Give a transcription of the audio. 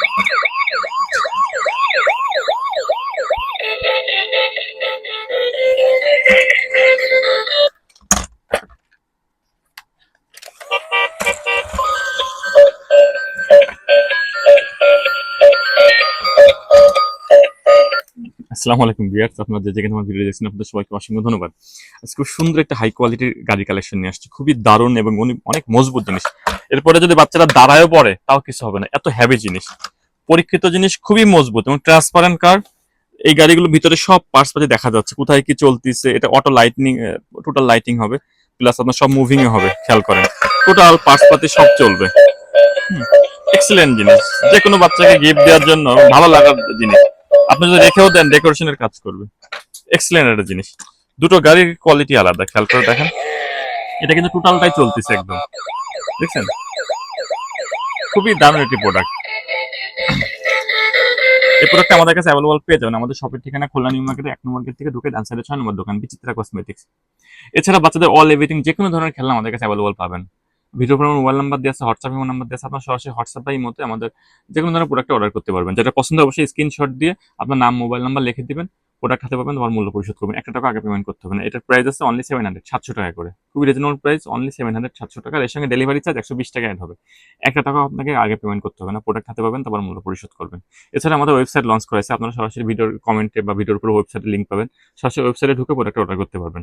Thank you. আসসালামু আলাইকুম বিয়ার্স আপনারা যে যেখানে আমার ভিডিও দেখছেন, আপনাদের সবাইকে অসংখ্য ধন্যবাদ। আজকে খুব সুন্দর একটা হাই কোয়ালিটির গাড়ি কালেকশন নিয়ে আসছি। খুবই দারুণ এবং অনেক- মজবুত জিনিস। এরপরে যদি বাচ্চারা দাঁড়ায়ও পড়ে, তাও কিছু হবে না। এত হ্যাভি জিনিস। পরীক্ষিত জিনিস খুবই মজবুত এবং ট্রান্সপারেন্ট কার এই গাড়িগুলোর ভিতরে সব পার্টস পাতি দেখা যাচ্ছে। কোথায় কি চলতেছে, এটা অটো লাইটনিং টোটাল লাইটিং হবে। প্লাস আপনার সব মুভিং হবে, খেয়াল করেন। টোটাল পার্টস পাতি সব চলবে। এক্সিলেন্ট জিনিস। যে কোনো বাচ্চাকে গিফট দেওয়ার জন্য ভালো লাগার জিনিস। আপনি যদি রেখেও দেন ডেকোরেশনের কাজ করবে। এক্সিলেন্ট একটা জিনিস। দুটো গাড়ির কোয়ালিটি আলাদা, খেয়াল করে দেখেন। এটা কিন্তু টোটালটাই চলতেছে একদম। দেখছেন? খুবই দারুণ একটি প্রোডাক্ট এই প্রোডাক্ট আমাদের কাছে অ্যাভেলেবল পেয়ে যাবেন। আমাদের শপের ঠিকানা খুলনা নিউ মার্কেটে এক নম্বর গেট থেকে ঢুকে ডান সাইডে ছয় নম্বর দোকান, বিচিত্রা কসমেটিক্স এছাড়া বাচ্চাদের অল এভরিথিং যে কোনো ধরনের খেলনা আমাদের কাছে অ্যাভেলেবল পাবেন। ভিডিও পর মোবাইল নাম্বার দিয়ে আছে হোয়াটসঅ্যাপ ইমো নাম্বার দিয়ে আছে, আপনার সরাসরি হোয়াটসঅ্যাপ বা ইমোতে আমাদের যে কোনো ধরনের প্রোডাক্ট অর্ডার করতে পারবেন। যেটা পছন্দ অবশ্যই স্ক্রিনশট দিয়ে আপনার নাম মোবাইল নাম্বার লিখে দিবেন প্রোডাক্ট হাতে পাবেন, তোমার মূল্য পরিশোধ করবেন। একটা টাকা আগে পেমেন্ট করতে হবে না। এটার প্রাইস আছে অনলি সেভেন হান্ড্রেড সাতশো টাকা করে। খুবই reasonable price only seven hundred সাতশো টাকা। এর সঙ্গে ডেলিভারি চার্জ একশো বিশ টাকা হবে। একটা টাকা আপনাকে আগে পেমেন্ট করতে হবে না। প্রোডাক্ট হাতে পাবেন তারপর মূল্য পরিশোধ করবেন। এছাড়া আমাদের ওয়েবসাইট লঞ্চ করেছে আপনারা সরাসরি ভিডিওর কমেন্টে বা ভিডিওর উপর ওয়েবসাইটে লিঙ্ক পাবেন। সরাসরি ওয়েবসাইটে ঢুকে প্রোডাক্ট অর্ডার করতে পারবেন।